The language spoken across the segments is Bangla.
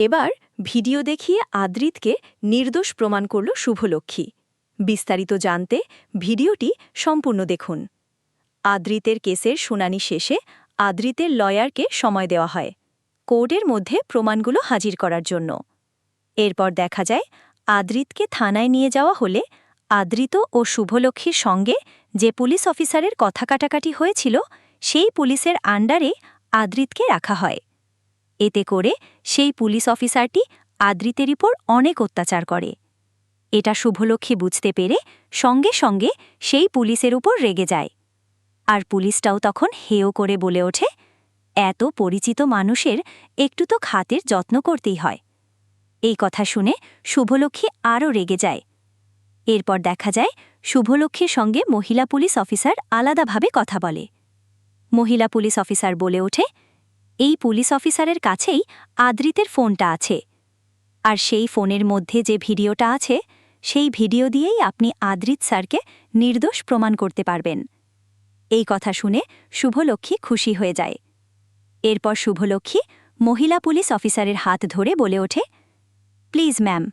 এবার ভিডিও দেখিয়ে আদ্রিতকে নির্দোষ প্রমাণ করল শুভলক্ষ্মী। বিস্তারিত জানতে ভিডিওটি সম্পূর্ণ দেখুন। আদ্রিতের কেসের শুনানি শেষে আদ্রিতের লয়ারকে সময় দেওয়া হয়। কোর্টের মধ্যে প্রমাণগুলো হাজির করার জন্য। এরপর দেখা যায়, আদ্রিতকে থানায় নিয়ে যাওয়া হলে আদ্রিত ও শুভলক্ষ্মীর সঙ্গে যে পুলিশ অফিসারের কথা কাটাকাটি হয়েছিল, সেই পুলিশের আন্ডারে আদ্রিতকে রাখা হয়। এতে করে সেই পুলিশ অফিসারটি আদ্রিতের উপর অনেক অত্যাচার করে। এটা শুভলক্ষ্মী বুঝতে পেরে সঙ্গে সঙ্গে সেই পুলিশের উপর রেগে যায়। আর পুলিশটাও তখন হেয় করে বলে ওঠে, এত পরিচিত মানুষের একটু তো খাতের যত্ন করতেই হয়। এই কথা শুনে শুভলক্ষ্মী আরও রেগে যায়। এরপর দেখা যায় শুভলক্ষ্মীর সঙ্গে মহিলা পুলিশ অফিসার আলাদাভাবে কথা বলে। মহিলা পুলিশ অফিসার বলে ওঠে এই পুলিশ অফিসারের কাছেই আদ্রিতের ফোনটা আছে। আর সেই ফোনের মধ্যে যে ভিডিওটা আছে, সেই ভিডিও দিয়েই আপনি আদ্রিত স্যারকে নির্দোষ প্রমাণ করতে পারবেন। এই কথা শুনে শুভলক্ষ্মী খুশি হয়ে যায়। এরপর শুভলক্ষ্মী মহিলা পুলিশ অফিসারের হাত ধরে বলে ওঠে, প্লিজ ম্যাম,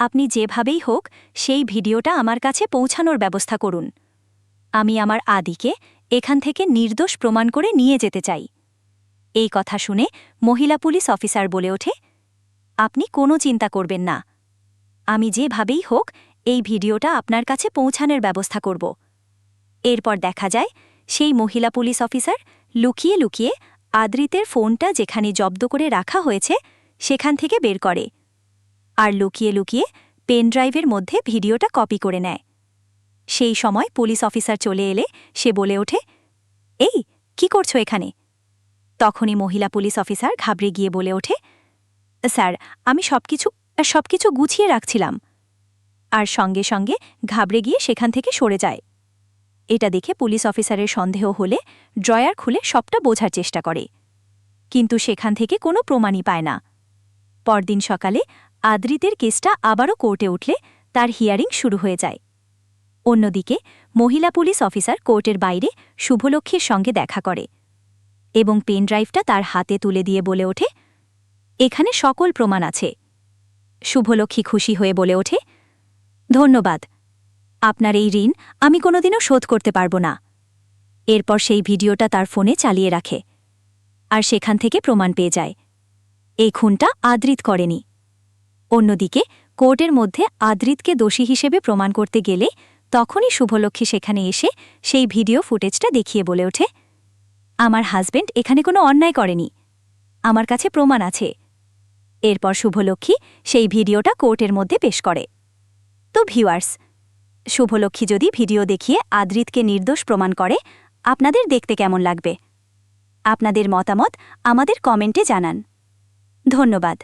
আপনি যেভাবেই হোক সেই ভিডিওটা আমার কাছে পৌঁছানোর ব্যবস্থা করুন। আমি আমার আদিকে এখান থেকে নির্দোষ প্রমাণ করে নিয়ে যেতে চাই। এই কথা শুনে মহিলা পুলিশ অফিসার বলে ওঠে, আপনি কোনো চিন্তা করবেন না। আমি যেভাবেই হোক এই ভিডিওটা আপনার কাছে পৌঁছানোর ব্যবস্থা করব। এরপর দেখা যায় সেই মহিলা পুলিশ অফিসার লুকিয়ে লুকিয়ে আদ্রিতের ফোনটা যেখানে জব্দ করে রাখা হয়েছে সেখান থেকে বের করে আর লুকিয়ে লুকিয়ে পেনড্রাইভের মধ্যে ভিডিওটা কপি করে নেয়। সেই সময় পুলিশ অফিসার চলে এলে সে বলে ওঠে, এই, কি করছ এখানে? তখনই মহিলা পুলিশ অফিসার ঘাবড়ে গিয়ে বলে ওঠে, স্যার, আমি সবকিছু সবকিছু গুছিয়ে রাখছিলাম। আর সঙ্গে সঙ্গে ঘাবড়ে গিয়ে সেখান থেকে সরে যায়। এটা দেখে পুলিশ অফিসারের সন্দেহ হলে ড্রয়ার খুলে সবটা বোঝার চেষ্টা করে। কিন্তু সেখান থেকে কোনো প্রমাণই পায় না। পরদিন সকালে আদ্রিতের কেসটা আবারও কোর্টে উঠলে তার হিয়ারিং শুরু হয়ে যায়। অন্যদিকে মহিলা পুলিশ অফিসার কোর্টের বাইরে শুভলক্ষ্মীর সঙ্গে দেখা করে। এবং পেনড্রাইভটা তার হাতে তুলে দিয়ে বলে ওঠে, এখানে সকল প্রমাণ আছে। শুভলক্ষ্মী খুশি হয়ে বলে ওঠে, ধন্যবাদ, আপনার এই ঋণ আমি কোনোদিনও শোধ করতে পারব না। এরপর সেই ভিডিওটা তার ফোনে চালিয়ে রাখে আর সেখান থেকে প্রমাণ পেয়ে যায়। এই খুনটা আদ্রিত করেনি। অন্যদিকে কোর্টের মধ্যে আদ্রিতকে দোষী হিসেবে প্রমাণ করতে গেলে তখনই শুভলক্ষ্মী সেখানে এসে সেই ভিডিও ফুটেজটা দেখিয়ে বলে ওঠে আমার এখানে কোনো অন্যায় করেনি। আমার কাছে প্রমাণ আছে। এরপর শুভলক্ষ্মী সেই ভিডিওটা কোর্টের মধ্যে পেশ করে। তো ভিউয়ার্স, শুভলক্ষ্মী যদি ভিডিও দেখিয়ে আদ্রিতকে নির্দোষ প্রমাণ করে, আপনাদের দেখতে কেমন লাগবে? আপনাদের মতামত আমাদের কমেন্টে জানান। ধন্যবাদ।